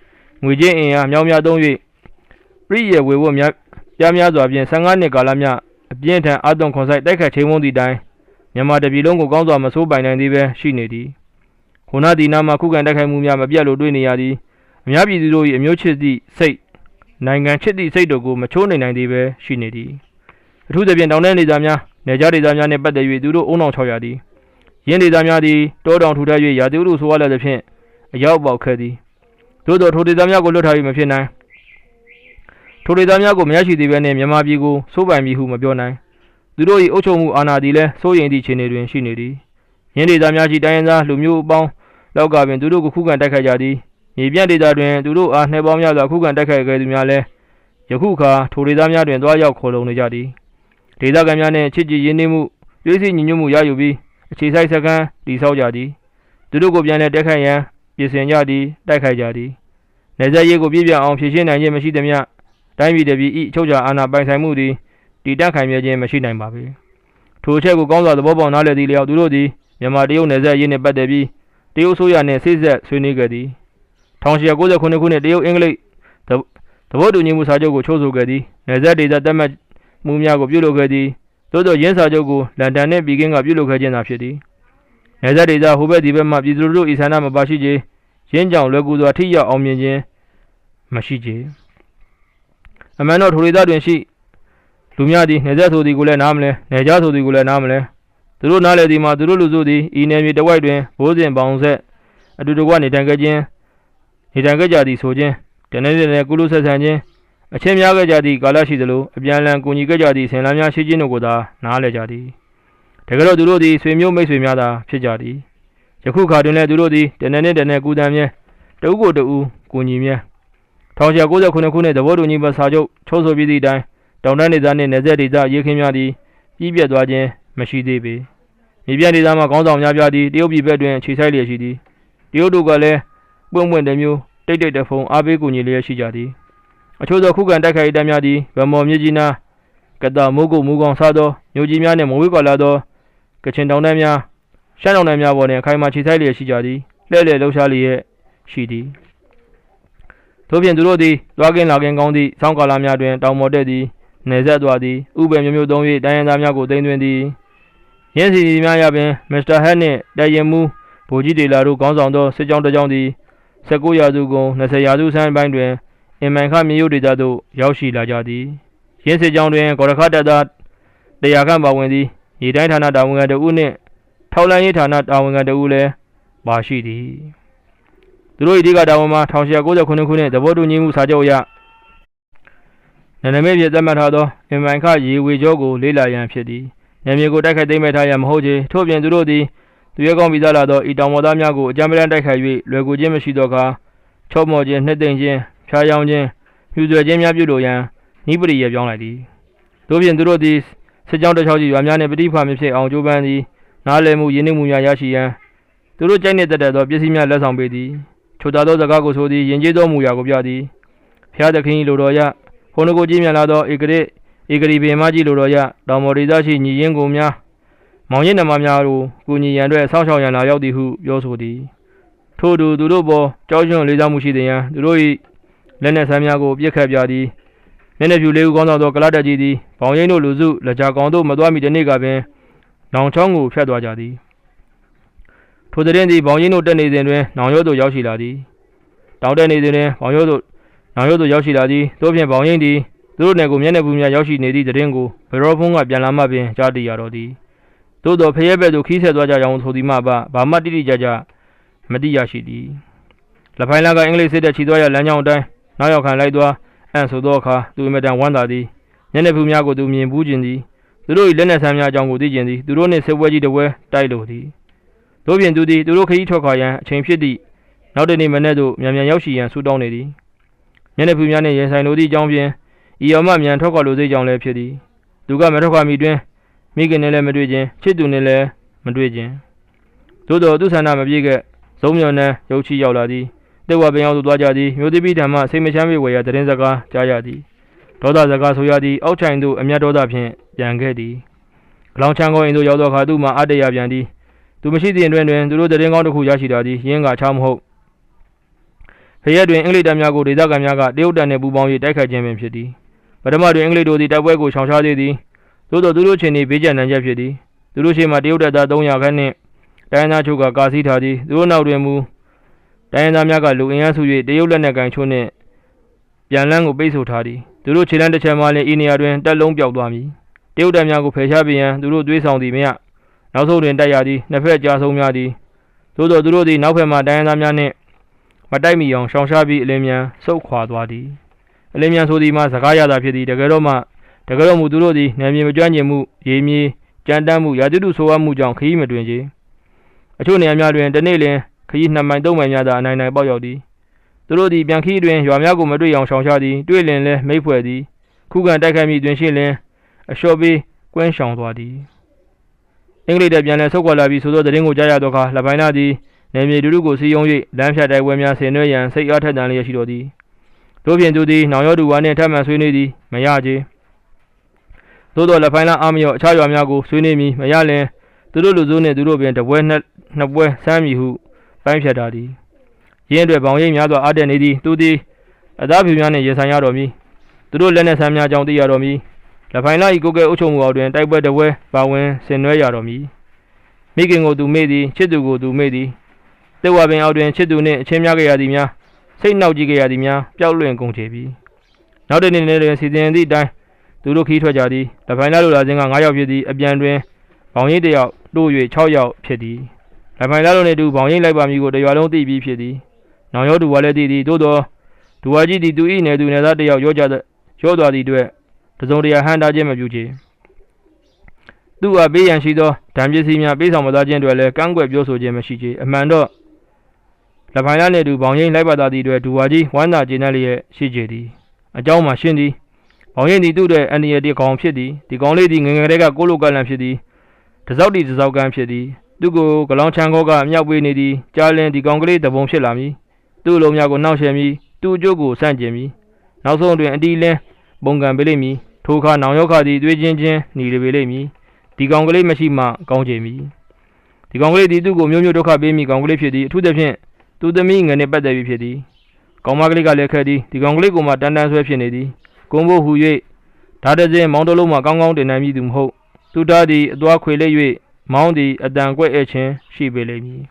Speaker 1: ငွေကြေးအင်အားမြောင်းများသုံး၍ပြည့်ရဝေဝတ်များပြားများစွာဖြင့်15နှစ်ကာလမြအ ပြင်းထန်အသွင်ခွန်ဆိုင်တိုက်ခတ်ချိန်ဝန်းသည့်တိုင်မြန်မာတပြည်လုံးကိုကောင်းစွာမဆိုးပိုင်နိုင်သေးပဲရှိနေသည်ခုနဒီနာမှာခုခံတိုက်ခိုက်မှုများမပြတ်လို့တွေ့နေရသည်အများပြည်သူတို့၏အမျိုးချစ်သည့်စိတ်နိုင်ငံချစ်သည့်စိတ်တို့ကိုမချိုးနိုင်နိုင်သေးပဲရှိနေသည်အထူးသဖြင့်တောင်တန်းဒေသများနေကြားဒေသများနှင့်ပတ်သက်၍သူတို့အုံအောင်600ရာသည်ရင်းဒေသများသည်တောတောင်ထူထပ်၍ရာသီဥတုဆိုရလည်းသဖြင့်အရောက်ပေါက်ခဲ့သည်သို့သောထိုဒေသများကိုလွတ်ထား၍မဖြစ်နိုင် ထိုဒေသများကိုမရရှိသေးဘဲနှင့်မြန်မာပြည်ကိုစိုးပိုင်ပြီဟုမပြောနိုင်သူတို့၏အုပ်ချုပ်မှုအာဏာသည်လည်းစိုးရိမ်သည့်ခြေအနေတွင်ရှိနေသည်ရင်းဒေသများရှိတိုင်းရင်းသားလူမျိုးအပေါင်းလောက်ကပင်သူတို့ကိုခုခံတိုက်ခိုက်ကြသည်မြေပြန့်ဒေသတွင်သူတို့အားနှဲပေါင်းများစွာခုခံတိုက်ခိုက်ခဲ့သူများလည်းယခုအခါထိုဒေသများတွင်သွားရောက်ခေါ်လုံနေကြသည်ဒေသခံများနှင့်ချစ်ကြည်ရင်းနှီးမှုရွေးစီညီညွတ်မှုရယူပြီးအခြေစိုက်စခန်းတည်ဆောက်ကြသည်သူတို့ကိုပြန်လည်တက်ခိုက်ရန်ပြင်ဆင်ကြသည်တိုက်ခိုက်ကြသည်နေဆက်ရေးကိုပြည့်ပြည့်အောင်ဖြည့်ရှင်းနိုင်ခြင်းမရှိသမျှ တိုင်းပြည်တပြည်ဤအချုပ်ချာအာဏာပိုင်ဆိုင်မှုသည်တည်တတ်ခိုင်မြဲခြင်းမရှိနိုင်ပါပေထိုအချက်ကိုကောင်းစွာသဘောပေါက်နားလည်သည့်လျောက်သူတို့သည်မြန်မာတရုတ်နယ်စပ်ရေးနှင့်ပတ်သက်ပြီးတရုတ်ဆိုရနှင့်ဆိတ်ဆက်ဆွေးနွေးခဲ့သည်1899ခုနှစ်တရုတ်အင်္ဂလိပ်သဘောတူညီမှုစာချုပ်ကိုချုပ်ဆိုခဲ့သည်နယ်စပ်ဒေသတတ်မှတ်မှုများကိုပြုလုပ်ခဲ့သည်သို့သောရင်းစာချုပ်ကိုလန်ဒန်နှင့်ပီကင်းကပြုလုပ်ခဲ့ခြင်းသာဖြစ်သည်နယ်စပ်ဒေသဟိုဘက်ဒီဘက်မှပြည်သူတို့ဤဆန္ဒမပါရှိချေရင်းကြောင်လွယ်ကူစွာထိရောက်အောင်မြင်ခြင်းမရှိချေ အမှန်တော့ထိုဒေသတွင်ရှိလူများသည်နယ်စပ်ဆိုသည်ကိုလည်းနားမလဲနယ်ကြားဆိုသည်ကိုလည်းနားမလဲသူတို့နားလေသည်မှာသူတို့လူစုသည်ဤနယ်မြေတဝိုက်တွင်ဘိုးစဉ်ပေါင်ဆက်အတူတကွနေထိုင်ခဲ့ခြင်းနေထိုင်ခဲ့ကြသည်ဆိုခြင်းတနေ့တည်းကုလူဆက်ဆံခြင်းအချင်းများခဲ့ကြသည့်ကာလရှိသလိုအပြန်အလှန်ကူညီခဲ့ကြသည့်ဆင်လန်းများရှိခြင်းတို့ကိုသာနားလည်ကြသည်တကယ်တော့သူတို့သည်ဆွေမျိုးမိတ်ဆွေများသာဖြစ်ကြသည်ယခုခါတွင်လည်းသူတို့သည်တနေ့နဲ့တနေ့ကူတံမြဲတဦးကိုတဦးကူညီမြဲ 1999ခုနှစ်သဘောတူညီမှုစာချုပ်ချုပ်ဆိုပြီးသည့်အတိုင်းတောင်တန်းဒေသနှင့်နယ်စပ်ဒေသရေးခင်းများသည်ပြည်ပြတ်သွားခြင်းမရှိသေးပေမြေပြန့်ဒေသမှာခေါင်းဆောင်များပြားသည်တရုတ်ပြည်ဘက်တွင်ခြေဆိုင်လျက်ရှိသည်တရုတ်တို့ကလည်းပွင့်ပွင့်တမျိုးတိတ်တိတ်တဖုံအားပေးကူညီလျက်ရှိကြသည်အချို့သောခုခံတိုက်ခိုက်ရေးတပ်များသည်ဗမော်မြစ်ကြီးနားကတမိုးကုတ်မူကောင်စားသောမြို့ကြီးများနှင့်မဝေးကွာလာသောကချင်တောင်တန်းများရှမ်းတောင်တန်းများပေါ်တွင်အခိုင်အမာခြေဆိုင်လျက်ရှိကြသည်လှဲ့လှဲ့လှုပ်ရှားလျက်ရှိသည် ထို့ပြင်သူတို့သည်သွားကင်းလာကင်းကောင်းသည့်ဆောင်းကာလများတွင်တောင်ပေါ်တက်သည်နေဆက်သွားသည်ဥပ္ပေမျိုးမျိုးသုံး၍တိုင်းရင်းသားများကိုသိမ်းသွင်းသည်ရင်းစီစီများရပင်မစ္စတာဟက်နှင့်တိုင်ရင်မူဗိုလ်ကြီးဒေလာတို့ခေါင်းဆောင်သောစစ်ကြောင်းတစ်ကြောင်းသည်19ရာစုကုန်20ရာစုဆန်းပိုင်းတွင်အင်မန်ခမြေရုပ်ဒေသသို့ရောက်ရှိလာကြသည်ရင်းစစ်ကြောင်းတွင်ဂေါရခတပ်သားတရားခန့်ပါဝင်သည်ရေတိုင်းဌာနတာဝန်ခံတဦးနှင့်ထောက်လန်းရေးဌာနတာဝန်ခံတဦးလည်းပါရှိသည် သူတို့၏အဓိကတာဝန်မှာ1899ခုနှစ်သဘောတူညီမှုစာချုပ်အရနာမည်ဖြင့်သတ်မှတ်ထားသောအင်မန်ခရေဝေကြောကိုလေးလာရန်ဖြစ်သည်နာမည်ကိုတိုက်ခိုက်သိမ်းမဲ့ထားရန်မဟုတ်ချေထို့ပြင်သူတို့သည်သူရဲကောင်းပြီးသားလာသောဤတောင်ပေါ်သားများကိုအကြမ်းပတမ်းတိုက်ခိုက်၍လွယ်ကူခြင်းမရှိသောအခါချော့မော်ခြင်းနှစ်သိမ့်ခြင်းဖျားယောင်းခြင်းမြူဆွဲခြင်းများပြုလိုရန်နိပရိယေပြောင်းလိုက်သည်တို့ပြင်သူတို့သည်စစ်ကြောင်းတစ်ချောင်းကြီးရွာများနှင့်ပဋိဖာမဖြစ်အောင်ကြိုးပမ်းသည်နားလည်မှုယဉ်နှိမ့်မှုများရရှိရန်သူတို့ကြိုက်နှင့်တက်တဲ့သောပစ္စည်းများလက်ဆောင်ပေးသည် ချိုတာသောစကားကိုဆိုသည်ယဉ်ကျေးသောမူရာကိုပြသည်ဖျားသခင်၏လိုတော်ရဟိုနကိုကြီးမြတ်လာသောဧကရစ်ဧကရီပေမကြီးလိုတော်ရတောင်မော်ဒေသရှိညီရင်ကိုများမောင်ရင်နမများတို့ကုညီရန်အတွက်ဆောင်းရှောက်ရန်လာရောက်သည်ဟုပြောဆိုသည်ထို့သူသူတို့ပေါ်ကြောက်ရွံ့လေးစားမှုရှိသည်ယံသူတို့၏လက်နက်ဆန်းများကိုပြစ်ခတ်ပြသည်မျက်နှာဖြူလေးဦးကောင်းသောကလတ်တက်ကြီးသည်ဘောင်ရင်တို့လူစုလက်ကြကောင်တို့မသွားမီတနေ့ကပင်နောင်ချောင်းကိုဖျက်သွားကြသည် ထိုတဲ့ရင်သည်ဘောင်ရင်တို့တက်နေစဉ်တွင်နောင်ရိုးသို့ရောက်ရှိလာသည်တောင်တက်နေစဉ်တွင်ဘောင်ရိုးသို့နောင်ရိုးသို့ရောက်ရှိလာသည်တို့ဖြင့်ဘောင်ရင်သည်သူတို့နယ်ကိုမျက်နှာပူများရောက်ရှိနေသည့်တရင်ကိုဘရောဖုံးကပြန်လာမှပင်ကြားသိရတော့သည်သို့သောဖရဲဘက်သို့ခီးဆက်သွားကြကြောင်းဆိုသည်မှပဘာမှတိတိကျကျမတိရရှိသည်လက်ဖိုင်လာကအင်္ဂလိပ်စစ်တပ်ခြိသွားရလမ်းကြောင်းအတိုင်းနောက်ရောက်ခံလိုက်သွားအံ့ဆိုသောအခါသူအမတန်ဝမ်းသာသည်မျက်နှာပူများကိုသူမြင်ဘူးခြင်းသည်သူတို့၏လက်နက်ဆန်းများအကြောင်းကိုသိခြင်းသည်သူတို့နှင့်စစ်ပွဲကြီးတစ်ပွဲတိုက်လိုသည် တို့ပြင်သူသည်သူတို့ခရီးထွက်ခွာရန်အချိန်ဖြစ်သည့်နောက်တနေ့မနေ့သို့မြန်မြန်ရောက်ရှိရန်ဆုတောင်းနေသည်မျက်နှာပူများနှင့်ရင်ဆိုင်လိုသည့်အကြောင်းဖြင့်ဤအောင်မှမြန်ထွက်ခွာလိုသေးကြောင်းလည်းဖြစ်သည်သူကမထွက်ခွာမီတွင်မိခင်နဲ့လည်းမတွေ့ခြင်းချစ်သူနဲ့လည်းမတွေ့ခြင်းသို့တော်သူဆန္ဒမပြည့်ခဲ့ဇုံမြော်နှံရုပ်ချီရောက်လာသည်တေဝပင်အောင်သို့သွားကြသည်မြို့တိပိဓမ္မစိတ်မချမ်းမြေဝေရတရင်စကားကြားရသည်ဒေါသစကားဆိုရသည်အောက်ချိုင်သို့အမျက်ဒေါသဖြင့်ပြန်ခဲ့သည်ဂလောင်ချန်ကောအိမ်သို့ရောက်သောအခါသူ့မှာအတရပြန်သည် သူမရှိသည့်အတွင်တွင်သူတို့တရင်ကောင်းတစ်ခုရရှိလာသည်ရင်းကချောင်းမဟုတ်ဖရဲတွင်အင်္ဂလိပ်တပ်များကိုဒေသခံများကတရုတ်တပ်နှင့်ပူးပေါင်း၍တိုက်ခိုက်ခြင်းပင်ဖြစ်သည်ပထမတွင်အင်္ဂလိပ်တို့သည်တိုက်ပွဲကိုရှောင်ရှားသေးသည်သို့သောသူတို့ချင်း၏ဘေးကျနိုင်ချက်ဖြစ်သည်သူတို့ရှိမှတရုတ်တပ်သား300ခန့်နှင့်တိုင်းသားချုပ်ကကာစီးထားသည်သူတို့နောက်တွင်မူတိုင်းသားများကလူအင်အားစု၍တရုတ်လက်နက်ကန်ချိုးနှင့်ပြန်လန်းကိုပိတ်ဆို့ထားသည်သူတို့ခြေလမ်းတစ်ချက်မှလည်းဤနေရာတွင်တက်လုံးပြောက်သွားမည်တရုတ်တပ်များကိုဖယ်ရှားပြန်ရန်သူတို့တွေးဆောင်သည်မရ နောက်ဆုံးတွင်တိုက်ရသည်နှစ်ဖက်ကြားဆုံးများသည်သို့သောသူတို့သည်နောက်ဖက်မှတိုင်းသားများနှင့်မတိုက်မီအောင်ရှောင်ရှားပြီးအလင်းမြန်ဆုတ်ခွာသွားသည်အလင်းမြန်ဆိုသည်မှာစကားရတာဖြစ်သည်တကယ်တော့မှတကယ်တော့မူသူတို့သည်နယ်မြေမကျွမ်းကျင်မှုရေမြေကြမ်းတမ်းမှုရာသီတုဆိုးဝါးမှုကြောင့်ခရီးမတွင်ချေအချို့နေရာများတွင်တနေ့လင်ခရီးနှစ်မိုင်သုံးမိုင်များသာအနိုင်နိုင်ပေါက်ရောက်သည်သူတို့သည်ပြန်ခီးတွင်ရွာများကိုမတွေ့အောင်ရှောင်ရှားသည်တွေ့လင်လဲမိတ်ဖွဲ့သည်ခုခံတိုက်ခိုက်မိတွင်ရှိလင်အလျှော့ပေးကွင်းရှောင်သွားသည် အင်္ဂလိပ်တပ်ပြန်လည်ဆုတ်ခွာလာပြီးဆိုသောသတင်းကိုကြားရသောအခါလက်ပိုင်းသားသည်နေမြေတူတူကိုစီယုံ၍လမ်းဖြတ်တိုက်ပွဲများဆင်နွှဲရန်စိတ်အားထက်သန်လျက်ရှိတော်သည်တို့ဖြင့်သူသည်နောင်ရောသူဝါနှင့်ထပ်မံဆွေးနွေးသည်မရချေသို့တော်လက်ပိုင်းလားအာမရောအခြားရွာများကိုဆွေးနွေးမည်မရလင်သူတို့လူစုနှင့်သူတို့ပင်တပွဲနှစ်နှစ်ပွဲဆမ်းမည်ဟုပိုင်းဖြတ်ထားသည်ရင်းအတွက်ဘောင်ရိပ်များစွာအားတက်နေသည်သူသည်အသားဖြူများနှင့်ရေဆိုင်ရတော်မူသူတို့လက်နက်ဆန်းများကြောင့်သိရတော်မူ လက်ဖိုင်လာ၏ကိုကဲအုပ်ချုပ်မှုအောက်တွင်တိုက်ပွဲတပွဲပါဝင်ဆင်နွှဲရတော်မူမိခင်ကိုသူမေ့သည်ချစ်သူကိုသူမေ့သည်တေဝပင်အောက်တွင်ချစ်သူနှင့်အချင်းများကြရသည်များစိတ်နှောက်ကြည့်ကြရသည်များပျောက်လွင့်ကုန်ချေပြီနောက်တနေ့နေ့တွင်စီစဉ်သည့်အတိုင်းသူတို့ခီးထွက်ကြသည်လက်ဖိုင်လာလိုလာခြင်းက9ယောက်ဖြစ်သည်အပြန်တွင်ဘောင်ရိပ်တစ်ယောက်တို့၍6ယောက်ဖြစ်သည်လက်ဖိုင်လာတို့နှင့်တူဘောင်ရိပ်လိုက်ပါမည်ကိုတရွာလုံးသိပြီးဖြစ်သည်နောင်ရောသူဝါလည်းသိသည်သို့သောဒူဝါကြီးသည်သူ၏နယ်သူနယ်သားတစ်ယောက်ရောကြသောရောသွားသည့်အတွက် တစုံတရာဟန်တာခြင်းမပြုချေသူ့အပေးရန်ရှိသောဓာန်ပစ္စည်းများပေးဆောင်မသားခြင်းတွေလည်းကန့်ကွက်ပြောဆိုခြင်းမရှိချေအမှန်တော့လပိုင်းရနှင့်အတူဘောင်ရင်လိုက်ပါသားသည့်အတွက်ဒူဝါကြီးဝမ်းသာကျေနပ်လျက်ရှိကြသည်အကြောင်းမှာရှင်းသည်ဘောင်ရင်သည်သူ့အတွက်အန္တရာယ်တစ်ကောင်ဖြစ်သည်ဒီကောင်လေးသည်ငငယ်တည်းကကိုလိုကလန်ဖြစ်သည်တစောက်တီတစောက်ကန်းဖြစ်သည်သူကိုဂလောင်ချန်ခေါကမြောက်ပေးနေသည်ကြားလင်းဒီကောင်ကလေးတပုံဖြစ်လာမည်သူ့လိုများကိုနှောက်ယှက်မည်သူ့အကျိုးကိုစန့်ကျင်မည်နောက်ဆုံးတွင်အတီးလင်းပုံကံပေးလိမ့်မည် ထိုအခါနောင်ရောက်ခသည်သွေးချင်းချင်းหนีလေပေလိမ့်မည်ဒီကောင်ကလေးမရှိမှကောင်းချေမည်ဒီကောင်ကလေးသည်သူ့ကိုမျိုးမျိုးဒုက္ခပေးမိကောင်ကလေးဖြစ်သည်အထူးသဖြင့်သူသမီးငယ်နှင့်ပတ်သက်ပြီးဖြစ်သည်ကောင်မကလေးကလည်းခက်သည်ဒီကောင်ကလေးကိုမှတန်တန်ဆွဲဖြစ်နေသည်ကုန်းဖို့ဟူ၍ဓာတ်တစ်စင်းမောင်းတလုံးမှကောင်းကောင်းတင်နိုင်မည်သူမဟုတ်သူသားသည်အသွားခွေလက်၍မောင်းသည်အတန်ကွက်ဧခြင်းရှိပေလိမ့်မည်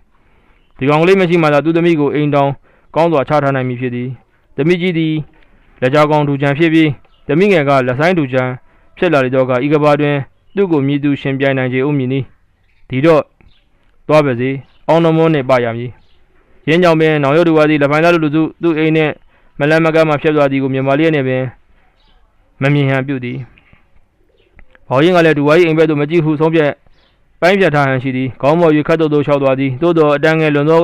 Speaker 1: ဒီကောင်ကလေးမရှိမှသာသူသမီးကိုအိမ်တောင်ကောင်းစွာချထားနိုင်မည်ဖြစ်သည်သမီးကြီးသည်လက်ကြောကောင်ထူချံဖြစ်ပြီး သမီးငယ်ကလက်ဆိုင်ထူချံဖြစ်လာလေတော့ကဤကဘာတွင် သူ့ကိုမြည်သူရှင်ပြိုင်နိုင်ခြေဦးမည်နီဒီတော့သွားပါစေအောင်တော်မွန်းနှင့်ပါရမည်ရင်းကြောင့်ပင်နောင်ရုပ်တူဝါသည်လက်ဖိုင်သားလူလူစုသူ့အိမ်နှင့်မလန်မကမှဖြတ်သွားသည်ကိုမြန်မာလေးနှင့်ပင်မမြင်ဟန်ပြုသည်ဘောင်ရင်ကလည်းဒူဝါကြီးအိမ်ဘက်သို့မကြည့်ဟုဆုံးဖြတ်ပိုင်းဖြတ်ထားဟန်ရှိသည်ခေါင်းပေါ်၍ခတ်တုတ်တုတ်လျှောက်သွားသည်သို့တော်အတန်းငယ်လွန်သော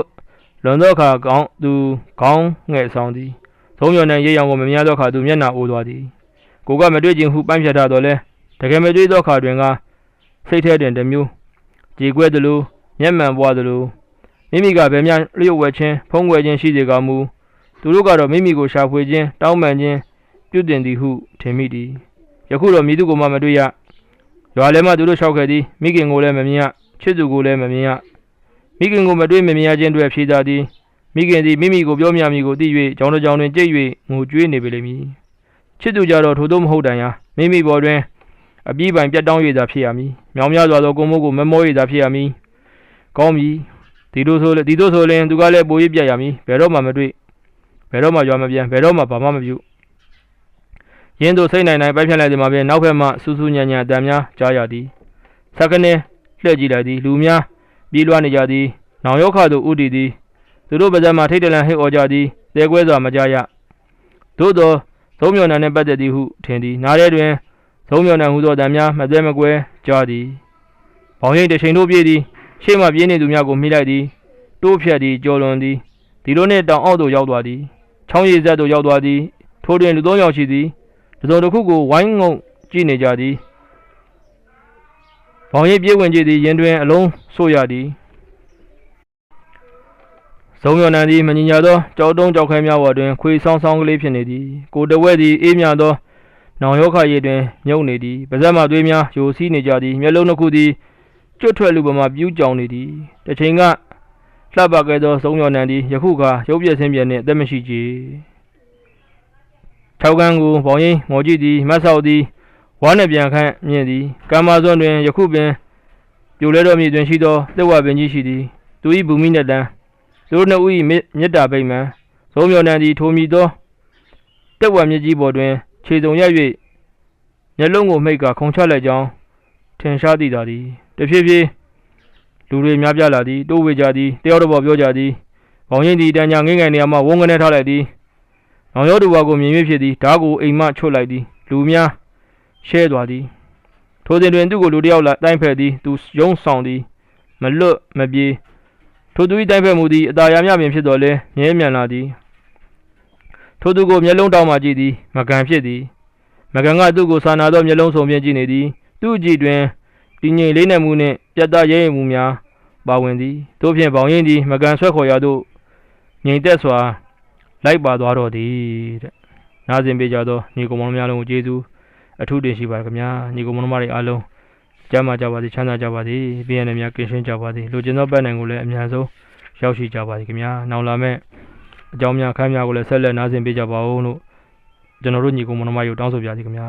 Speaker 1: လွန်သောအခါခေါင်းသူခေါင်းငယ်ဆောင်သည်သုံးမြော်နှံရိပ်ရောင်ကိုမမြင်ရသောအခါသူမျက်နှာအိုးသွားသည် ကိုကမတွေ့ခြင်းဟုပိုင်းဖြတ်ထားတော်လဲတကယ်မတွေ့သောအခါတွင်ကစိတ်ထဲတွင်တစ်မျိုးကြေကွဲသလိုမျက်မှန်ပွားသလိုမိမိကဗယ်များလျှို့ဝှက်ခြင်းဖုံးကွယ်ခြင်းရှိစေကမူသူတို့ကတော့မိမိကိုရှာဖွေခြင်းတောင်းပန်ခြင်းပြုတင်သည်ဟုထင်မိသည်ယခုတော့မိသူကိုမှမတွေ့ရရွာထဲမှသူတို့လျှောက်ခဲ့သည်မိခင်ကိုလည်းမမြင်ရချစ်သူကိုလည်းမမြင်ရမိခင်ကိုမတွေ့မမြင်ရခြင်းတွေဖြေသာသည်မိခင်သည်မိမိကိုပြောမြမည်ကိုသိ၍ကြောင်းတစ်ကြောင်းတွင်ကြိတ်၍ငိုကြွေးနေပေလိမ့်မည် ချစ်သူကြတော့ထိုသို့မဟုတ်တန်ရာမိမိပေါ်တွင်အပြီးပိုင်ပြတ်တောင်း၍သာဖြစ်ရမည်။မြောင်များစွာသောကိုမိုးကိုမမော၍သာဖြစ်ရမည်။ကောင်းပြီ။ဒီလိုဆိုလေဒီတို့ဆိုရင်သူကလည်းပို၍ပြတ်ရမည်။ဘယ်တော့မှမတွေ့။ဘယ်တော့မှရွာမပြန်။ဘယ်တော့မှဘာမှမပြု။ရင်းတို့စိတ်နိုင်နိုင်ပိုက်ဖြတ်လိုက်သည်မှာပင်နောက်ဘက်မှစူးစူးညံ့ညံ့အတန်များကြားရသည်။စက္ကနဲ့လှည့်ကြည့်လိုက်သည်လူများပြေးလွှားနေကြသည်။နောင်ရောက်ခသို့ဥတည်သည်။သူတို့ပါးစပ်မှထိတ်တလန့်ဟစ်အော်ကြသည်။တဲကွဲစွာမကြားရ။သို့သော သုံးမြော်နံနှင့်ပတ်သက်သည်ဟုထင်သည်။နားထဲတွင်သုံးမြော်နှံဟူသောတံများမသဲမကွဲကြားသည်။ဘောင်ရိပ်တစ်ချိန်တို့ပြေးသည်ရှေ့မှပြေးနေသူများကိုမိလိုက်သည်တိုးဖြတ်သည်ကြော်လွန်သည်ဒီလိုနှင့်တောင်အောက်သို့ရောက်သွားသည်ချောင်းရည်ဆက်သို့ရောက်သွားသည်ထိုတွင်လူသုံးယောက်ရှိသည်တစ်စုံတစ်ခုကိုဝိုင်းငုံကြည့်နေကြသည်ဘောင်ရိပ်ပြေးဝင်ကြည့်သည်ရင်တွင်အလုံးဆို့ရသည် ဇုံမြော်နှံသည်မငြင်ညာသောကြောက်တုံးကြောက်ခဲများပေါ်တွင်ခွေဆောင်ဆောင်ကလေးဖြစ်နေသည်ကိုတဝဲသည်အေးမြသောနောင်ရောခရည်တွင်မြုပ်နေသည်ပါဇက်မှသွေးများယိုစီးနေကြသည်မျက်လုံးတစ်ခုသည်ကျွတ်ထွက်လူပမာပြူးကြောင်နေသည်တစ်ချိန်ကလှပကဲသောသုံးယောက်နံသည်ယခုခါရုပ်ပြက်ဆင်းပြက်နှင့်အသက်မရှိကြထောက်ကန်းကိုဘောင်ရင်မော်ကြည့်သည်မတ်ဆောက်သည်ဝါနှင့်ပြန်ခန့်မြင်သည်ကမ္မာစွန်းတွင်ယခုပင်ပြိုလဲတော်မြေတွင်ရှိသောသက်ဝပင်ကြီးရှိသည်သူ၏ဘူမိနှင့်တန်း သူတို့နှစ်ဦး၏မေတ္တာဗိမာန်သုံးယောက်နံသည်ထိုမီသောတက်ဝမြကြီးပေါ်တွင် ခြေစုံရ၍မျက်လုံးကိုမိတ်ကခုံချလိုက်ကြောင်းထင်ရှားသိသာသည်တဖြည်းဖြည်းလူတွေများပြားလာသည်တိုးဝေကြသည်တယောက်တစ်ပေါ်ပြောကြသည်ဘောင်ရင်သည်တန်ညာငိမ့်ငယ်နေရာမှဝုန်းကနေထားလိုက်သည်နောင်ရောသူဘကိုမြင်၍ဖြစ်သည်ဓာကိုအိမ်မှချွတ်လိုက်သည်လူများရှဲသွားသည်ထိုစဉ်တွင်သူ့ကိုလူတစ်ယောက်လာတိုင်းဖက်သည်သူရုံးဆောင်သည်မလွတ်မပြေ ထိုသူ၏တိုင်းဖက်မှုသည်အတာယာမြပင်ဖြစ်တော်လဲမြဲမြံလာသည်ထိုသူကိုမျက်လုံးတောင်းမှကြည့်သည်မကန်ဖြစ်သည်မကန်ကသူ့ကိုစာနာသောမျက်လုံးစုံဖြင့်ကြည့်နေသည်သူ့ကြည့်တွင်တည်ငြိမ်လေးနက်မှုနှင့်ပြတ်သားရဲရင်မှုများပါဝင်သည်တို့ဖြင့်ဘောင်ရင်သည်မကန်ဆွဲခေါ်ရသို့ငြိမ်သက်စွာလိုက်ပါသွားတော်သည်တဲ့နားစဉ်ပေးကြသောညီကောင်မောင်များလုံးကိုကျေးဇူးအထူးတင်ရှိပါရခင်ဗျာညီကောင်မောင်မတွေအားလုံး ကျမ်းမာကြပါစေချမ်းသာကြပါစေပြည့်ရည်များကင်းရှင်းကြပါစေလူကျင်သောပတ်နိုင်ကိုလည်းအများဆုံးရောက်ရှိကြပါစေခင်ဗျာနောက်လာမယ့်အကြောင်းများအခန်းများကိုလည်းဆက်လက်နားဆင်ပေးကြပါဦးလို့ကျွန်တော်တို့ညီကောင်မောင်မတို့တောင်းဆိုပါရစေခင်ဗျာ